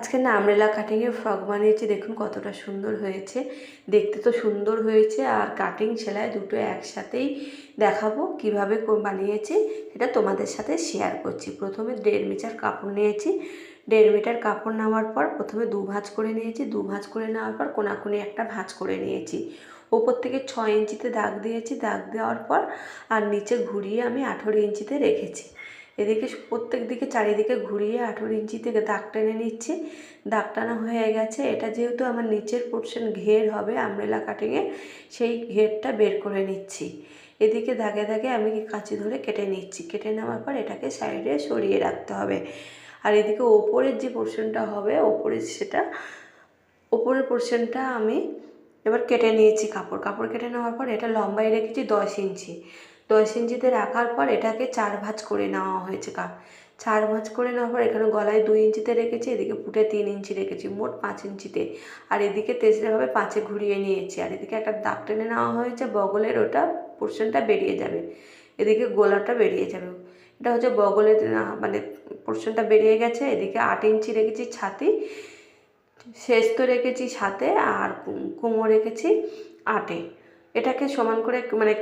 আজকে না আমরেলা কাটিংয়ের ফ্রক বানিয়েছি, দেখুন কতটা সুন্দর হয়েছে। দেখতে তো সুন্দর হয়েছে আর কাটিং সেলাই দুটো একসাথেই দেখাবো কীভাবে বানিয়েছি, সেটা তোমাদের সাথে শেয়ার করছি। প্রথমে দেড় মিটার কাপড় নিয়েছি। দেড় মিটার কাপড় নেওয়ার পর প্রথমে দু ভাঁজ করে নিয়েছি। দু ভাঁজ করে নেওয়ার পর কোনাকুনি একটা ভাঁজ করে নিয়েছি। ওপর থেকে ছয় ইঞ্চিতে দাগ দিয়েছি। দাগ দেওয়ার পর আর নিচে ঘুরিয়ে আমি আঠেরো ইঞ্চিতে রেখেছি। এদিকে প্রত্যেক দিকে চারিদিকে ঘুরিয়ে আঠেরো ইঞ্চি থেকে দাগ টেনে নিচ্ছি। দাগ টানা হয়ে গেছে। এটা যেহেতু আমার নিচের পোর্শন ঘের হবে আমরেলা কাটিংয়ে সেই ঘেরটা বের করে নিচ্ছি। এদিকে দাগে দাগে আমি কাঁচি ধরে কেটে নিচ্ছি। কেটে নেওয়ার পর এটাকে সাইডে সরিয়ে রাখতে হবে। আর এদিকে ওপরের যে পোর্শনটা হবে ওপরের সেটা, ওপরের পোর্শনটা আমি এবার কেটে নিয়েছি কাপড়। কাপড় কেটে নেওয়ার পর এটা লম্বায় রেখেছি দশ ইঞ্চি। দশ ইঞ্চিতে রাখার পর এটাকে চার ভাঁজ করে নেওয়া হয়েছে কা চার ভাঁজ করে নেওয়ার পর এখানে গলায় দুই ইঞ্চিতে রেখেছি, এদিকে পুটে তিন ইঞ্চি রেখেছি, মোট পাঁচ ইঞ্চিতে। আর এদিকে তেসরাভাবে পাঁচে ঘুরিয়ে নিয়েছি। আর এদিকে একটা দাগ টেনে নেওয়া হয়েছে, বগলের ওটা পোর্শনটা বেরিয়ে যাবে। এদিকে গোলাটা বেরিয়ে যাবে। এটা হচ্ছে বগলের মানে পোর্শনটা বেরিয়ে গেছে। এদিকে আট ইঞ্চি রেখেছি ছাতি, শেষ তো রেখেছি সাতে আর কোমর রেখেছি আটে। এটাকে সমান করে মানে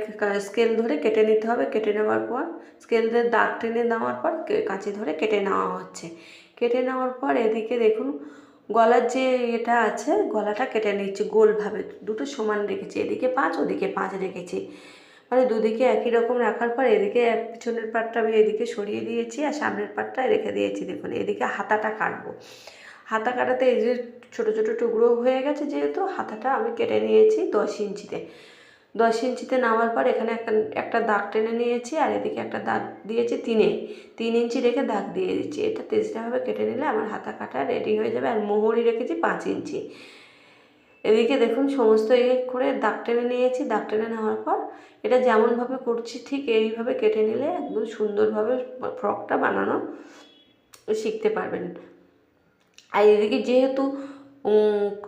স্কেল ধরে কেটে নিতে হবে। কেটে নেওয়ার পর স্কেল দিয়ে দাগ টেনে নেওয়ার পর কাঁচি ধরে কেটে নেওয়া হচ্ছে। কেটে নেওয়ার পর এদিকে দেখুন, গলার যে এটা আছে, গলাটা কেটে নিচ্ছি গোলভাবে। দুটো সমান রেখেছি। এদিকে পাঁচ, ওদিকে পাঁচ রেখেছি। মানে দুদিকে একই রকম রাখার পর এদিকে এক পিছনের পাটটা আমি এদিকে সরিয়ে দিয়েছি আর সামনের পাটটা রেখে দিয়েছি। দেখুন, এদিকে হাতাটা কাটবো। হাতা কাটাতে এই যে ছোটো ছোটো টুকরো হয়ে গেছে যেহেতু, হাতাটা আমি কেটে নিয়েছি দশ ইঞ্চিতে। দশ ইঞ্চিতে নামার পর এখানে একটা একটা দাগ টেনে নিয়েছি আর এদিকে একটা দাগ দিয়েছি তিনে। তিন ইঞ্চি রেখে দাগ দিয়ে দিচ্ছি। এটা তেজটাভাবে কেটে নিলে আমার হাতা কাটা রেডি হয়ে যাবে আর মোহরি রেখেছি পাঁচ ইঞ্চি। এদিকে দেখুন সমস্ত ইয়ে করে দাগ টেনে নিয়েছি। দাগ টেনে নেওয়ার পর এটা যেমনভাবে করছি ঠিক এইভাবে কেটে নিলে একদম সুন্দরভাবে ফ্রকটা বানানো শিখতে পারবেন। আর এদিকে যেহেতু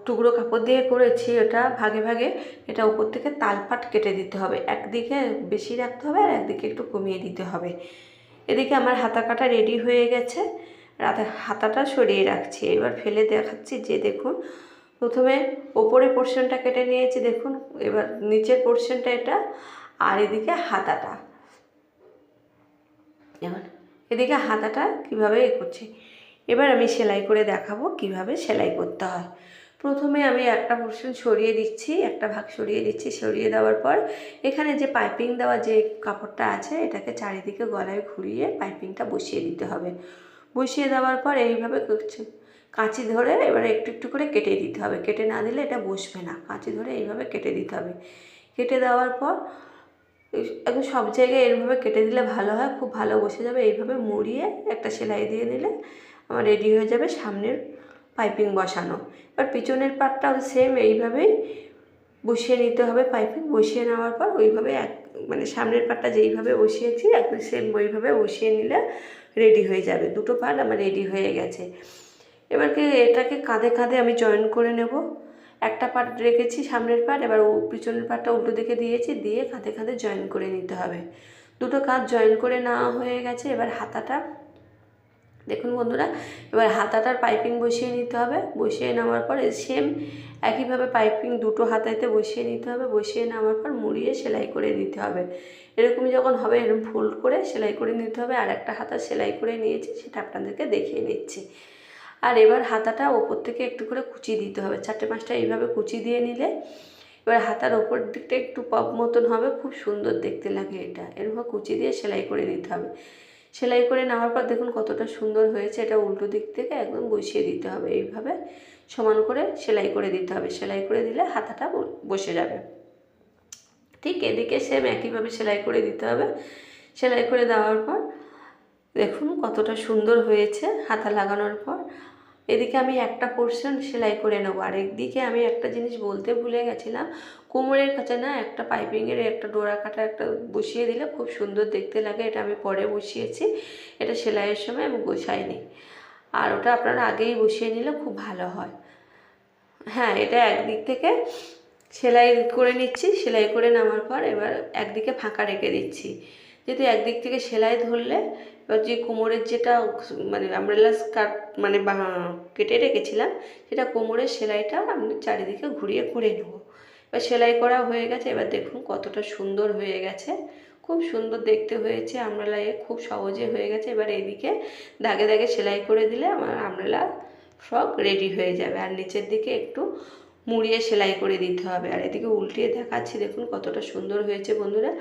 টুকরো কাপড় দিয়ে করেছি এটা ভাগে ভাগে। এটা উপর থেকে তালপাট কেটে দিতে হবে। একদিকে বেশি রাখতে হবে আর একদিকে একটু কমিয়ে দিতে হবে। এদিকে আমার হাতা কাটা রেডি হয়ে গেছে। রাতে হাতাটা সরিয়ে রাখছি। এবার ফেলে দেখাচ্ছি যে দেখুন, প্রথমে ওপরে পোর্শনটা কেটে নিয়েছি, দেখুন। এবার নিচের পোর্শনটা এটা আর এদিকে হাতাটা। এবার এদিকে হাতাটা কীভাবে এ করছি? এবার আমি সেলাই করে দেখাবো কীভাবে সেলাই করতে হয়। প্রথমে আমি একটা পোর্শন সরিয়ে দিচ্ছি, একটা ভাগ সরিয়ে দিচ্ছি। সরিয়ে দেওয়ার পর এখানে যে পাইপিং দেওয়া যে কাপড়টা আছে, এটাকে চারিদিকে গলায় ঘুরিয়ে পাইপিংটা বসিয়ে দিতে হবে। বসিয়ে দেওয়ার পর এইভাবে কাঁচি ধরে এবারে একটু একটু করে কেটে দিতে হবে। কেটে না দিলে এটা বসবে না। কাঁচি ধরে এইভাবে কেটে দিতে হবে। কেটে দেওয়ার পর একদম সব জায়গায় এরভাবে কেটে দিলে ভালো হয়, খুব ভালো বসে যাবে। এইভাবে মুড়িয়ে একটা সেলাই দিয়ে দিলে আমার রেডি হয়ে যাবে সামনের পাইপিং বসানো। এবার পিছনের পাটটাও সেম এইভাবেই বসিয়ে নিতে হবে পাইপিং বসিয়ে নেওয়ার পর ওইভাবে এক মানে সামনের পাটটা যেইভাবে বসিয়েছি, একদম সেম ওইভাবে বসিয়ে নিলে রেডি হয়ে যাবে। দুটো পাট আমার রেডি হয়ে গেছে। এবারকে এটাকে কাঁধে কাঁধে আমি জয়েন করে নেব। একটা পাট রেখেছি সামনের পাট এবার পিছনের পাটটা উল্টো দিকে দিয়েছি, দিয়ে কাঁধে কাঁধে জয়েন করে নিতে হবে। দুটো কাঁধ জয়েন করে নেওয়া হয়ে গেছে। এবার হাতাটা দেখুন বন্ধুরা, এবার হাতাটার পাইপিং বসিয়ে নিতে হবে। বসিয়ে নেওয়ার পর সেম একইভাবে পাইপিং দুটো হাতাইতে বসিয়ে নিতে হবে। বসিয়ে নেওয়ার পর মুড়িয়ে সেলাই করে নিতে হবে। এরকমই যখন হবে, এরকম ফোল্ড করে সেলাই করে নিতে হবে। আর একটা হাতা সেলাই করে নিয়েছি, সেটা আপনাদেরকে দেখিয়ে নিচ্ছি। আর এবার হাতাটা ওপর থেকে একটু করে কুচি দিতে হবে। চারটে পাঁচটা এইভাবে কুচি দিয়ে নিলে এবার হাতার ওপর দিকটা একটু পপ মতন হবে। খুব সুন্দর দেখতে লাগে এটা। এরকম কুচি দিয়ে সেলাই করে নিতে হবে। সেলাই করে নেওয়ার পর দেখুন কতটা সুন্দর হয়েছে, এটা উল্টো দিক থেকে একদম বসিয়ে দিতে হবে এইভাবে। সমান করে সেলাই করে দিতে হবে, সেলাই করে দিলে হাতাটা বসে যাবে। ঠিক এদিকে সেম একইভাবে সেলাই করে দিতে হবে। সেলাই করে দেওয়ার পর দেখুন কতটা সুন্দর হয়েছে হাতা লাগানোর পর। এদিকে আমি একটা পোর্শন সেলাই করে নেব। আর একদিকে আমি একটা জিনিস বলতে ভুলে গেছিলাম, কোমরের কাছে না একটা পাইপিংয়ের একটা ডোরা কাটা একটা বসিয়ে দিলে খুব সুন্দর দেখতে লাগে, এটা আমি পরে বসিয়েছি, এটা সেলাইয়ের সময় আমি বসাইনি। আর ওটা আপনারা আগেই বসিয়ে নিলে খুব ভালো হয়। হ্যাঁ এটা একদিক থেকে সেলাই করে নিচ্ছি, সেলাই করে নামার পর এবার একদিকে ফাঁকা রেখে দিচ্ছি। যেহেতু একদিক থেকে সেলাই ধরলে যে কোমরের যেটা মানে আমরেলা স্কার্ট মানে কেটে রেখেছিলাম, সেটা কোমরের সেলাইটা আমি চারিদিকে ঘুরিয়ে করে নেব। এবার সেলাই করা হয়ে গেছে, এবার দেখুন কতটা সুন্দর হয়ে গেছে। খুব সুন্দর দেখতে হয়েছে আমরেলা এ খুব সহজে হয়ে গেছে। এবার এদিকে দাগে দাগে সেলাই করে দিলে আমার আমরেলা ফ্রক রেডি হয়ে যাবে। আর নিচের দিকে একটু মুড়িয়ে সেলাই করে দিতে হবে। আর এদিকে উল্টিয়ে দেখাচ্ছি, দেখুন কতটা সুন্দর হয়েছে বন্ধুরা।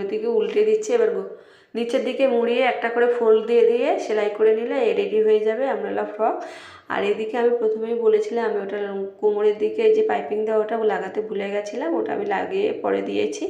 ওইদিকে উল্টে দিচ্ছি, এবার নিচের দিকে মুড়িয়ে একটা করে ফোল্ড দিয়ে দিয়ে সেলাই করে নিলে রেডি হয়ে যাবে আমরেলা ফ্রক আর এদিকে আমি প্রথমেই বলেছিলাম, আমি ওটা কোমরের দিকে যে পাইপিং দেওয়া ওটা লাগাতে ভুলে গেছিলাম, ওটা আমি লাগিয়ে পরে দিয়েছি।